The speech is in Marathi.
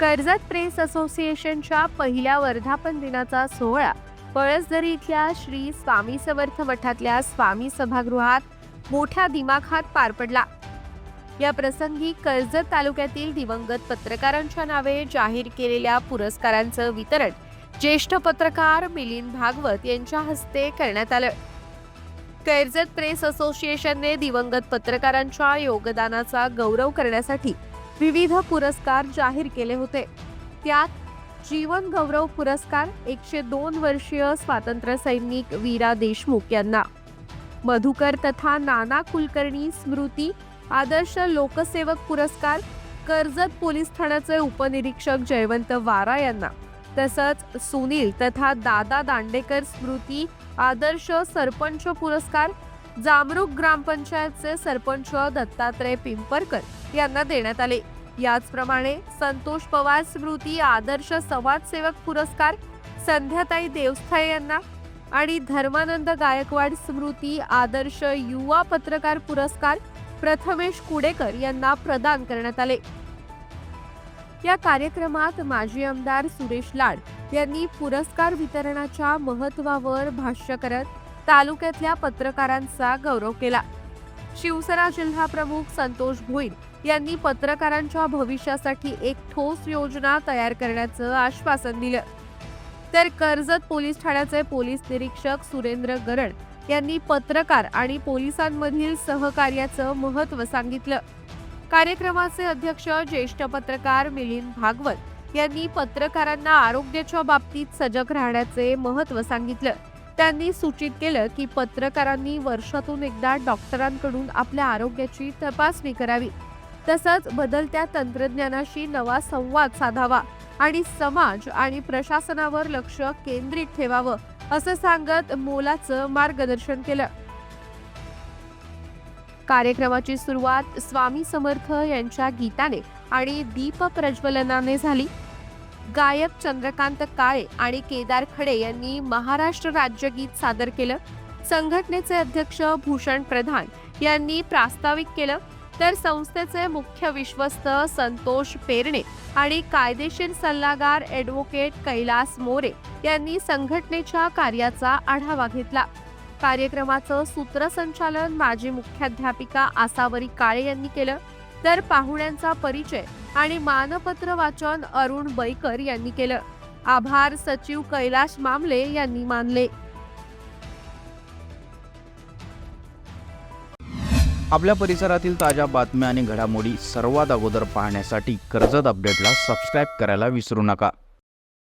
कर्जत प्रेस असोसिएशनच्या पहिल्या वर्धापन दिनाचा सोहळा. पळसदरी इथल्या श्री स्वामी समर्थ मठातल्या स्वामी सभागृहात मोठ्या दिमाखात पार पडला. या प्रसंगी कर्जत तालुक्यातील दिवंगत पत्रकारांच्या नावे जाहीर केलेल्या पुरस्कारांचं वितरण ज्येष्ठ पत्रकार मिलिंद भागवत यांच्या हस्ते करण्यात आलं. कर्जत प्रेस असोसिएशनने दिवंगत पत्रकारांच्या योगदानाचा गौरव करण्यासाठी विविध पुरस्कार जाहीर केले होते. त्यात जीवन गौरव पुरस्कार एकशे दोन वर्षीय स्वातंत्र्य सैनिक वीरा देशमुख यांना. मधुकर तथा नाना कुलकर्णी स्मृती आदर्श लोकसेवक पुरस्कार कर्जत पोलीस ठाण्याचे उपनिरीक्षक जयवंत वारा यांना. तसंच सुनील तथा दादा दांडेकर स्मृती आदर्श सरपंच पुरस्कार जामरूक ग्रामपंचायतचे सरपंच दत्तात्रय पिंपरकर यांना देण्यात आले. याचप्रमाणे संतोष पवार स्मृती आदर्श समाजसेवक पुरस्कार संध्याताई देवस्थाय यांना आणि धर्मानंद गायकवाड स्मृती आदर्श युवा पत्रकार पुरस्कार प्रथमेश कुडेकर यांना प्रदान करण्यात आले. या कार्यक्रमात माजी आमदार सुरेश लाड यांनी पुरस्कार वितरणाच्या महत्वावर भाष्य करत तालुक्यातल्या पत्रकारांचा गौरव केला. शिवसेना जिल्हा प्रमुख संतोष भोईर यांनी पत्रकारांच्या भविष्यासाठी एक ठोस योजना तयार करण्याचं आश्वासन दिलं. तर कर्जत पोलीस ठाण्याचे पोलीस निरीक्षक सुरेंद्र गरड यांनी पत्रकार आणि पोलिसांमधील सहकार्याचं महत्त्व सांगितलं. कार्यक्रमाचे अध्यक्ष ज्येष्ठ पत्रकार मिलिंद भागवत यांनी पत्रकारांना आरोग्याच्या बाबतीत सजग राहण्याचे महत्त्व सांगितलं. त्यांनी सूचित केलं की पत्रकारांनी वर्षातून एकदा डॉक्टरांकडून आपल्या आरोग्याची तपासणी करावी. तसंच बदलत्या तंत्रज्ञानाशी नवा संवाद साधावा आणि समाज आणि प्रशासनावर लक्ष केंद्रित ठेवावं असं सांगत मोलाचं मार्गदर्शन केलं. कार्यक्रमाची सुरुवात स्वामी समर्थ यांच्या गीताने आणि दीप प्रज्वलनाने झाली. गायक चंद्रकांत काळे आणि केदार खडे यांनी महाराष्ट्र राज्यगीत सादर केलं. संघटनेचे अध्यक्ष भूषण प्रधान यांनी प्रास्ताविक केलं. तर संस्थेचे मुख्य विश्वस्त संतोष पेरणे आणि कायदेशीर सल्लागार ॲडव्होकेट कैलास मोरे यांनी संघटनेच्या कार्याचा आढावा घेतला. कार्यक्रमाचं सूत्रसंचालन माजी मुख्याध्यापिका आसावरी काळे यांनी केलं. तर पाहुण्यांचा परिचय आणि मानपत्र वाचन अरुण बैकर यांनी केलं. आभार सचिव कैलाश मामले यांनी मानले. आपल्या परिसरातील ताज्या बातम्या आणि घडामोडी सर्वात अगोदर पाहण्यासाठी कर्जत अपडेटला सबस्क्राईब करायला विसरू नका.